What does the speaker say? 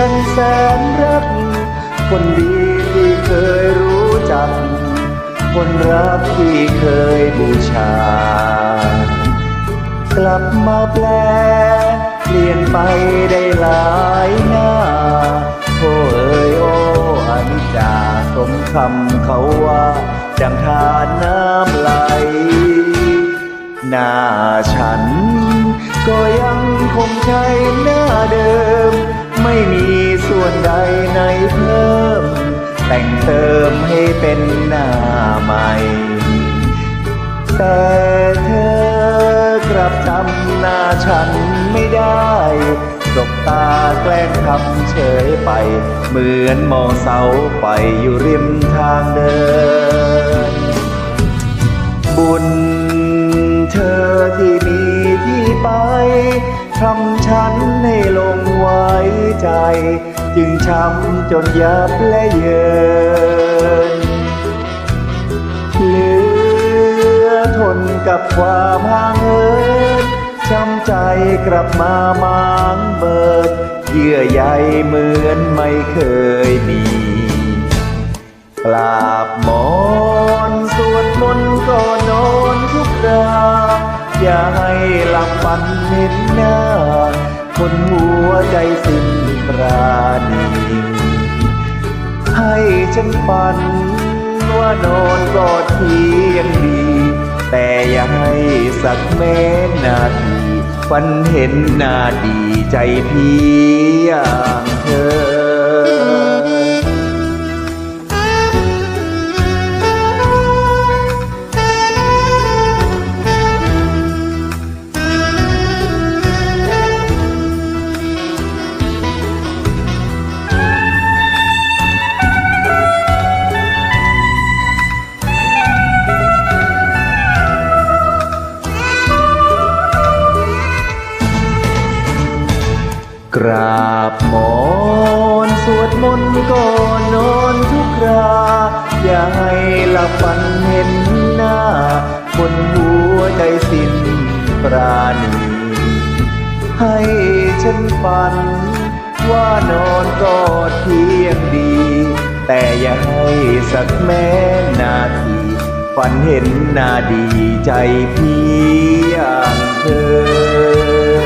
ฉันแสนรัก คนดีที่เคยรู้จัก คนรักที่เคยบูชา กลับมาแปล เปลี่ยนไปได้หลายหน้าโอ้เอ๋ยโอ้อนิจจาสมคำเขาว่าดังทานน้ำไหลหน้าฉัน ก็ยังคงใช้หน้าเดิม แต่งเติมให้เป็นหน้าใหม่ แต่เธอกลับจำหน้าฉันไม่ได้สบตาแกล้งทำเฉยไป เหมือนมองเสาไฟอยู่ริมทางเดิน บุญ ใจ จึงช้ำจนยับและเยินเหลือทนกับความห่างเหินช้ำใจกลับมามางเบิด เยื่อใยเหมือนไม่เคยมีกราบหมอนสวดมนต์ก่อนนอนทุกราอย่าให้หลับฝันเห็นหน้า คนหัวใจสิ้นปราณีให้ฉันฝันว่านอนกอดเพียงดี แต่อย่าให้สักแม้นาทีฝันเห็นหน้าดีใจพี่อย่างเธอ กราบหมอนสวดมนต์ก่อนนอนทุกราอย่าให้หลับฝันเห็นหน้าบนหัวใจสิ้นปราณีให้ฉันฝัน ว่านอนกอดเพียงดี แต่อย่าให้สักแม้นาที ฝันเห็นหน้าดีใจพี่อย่างเธอ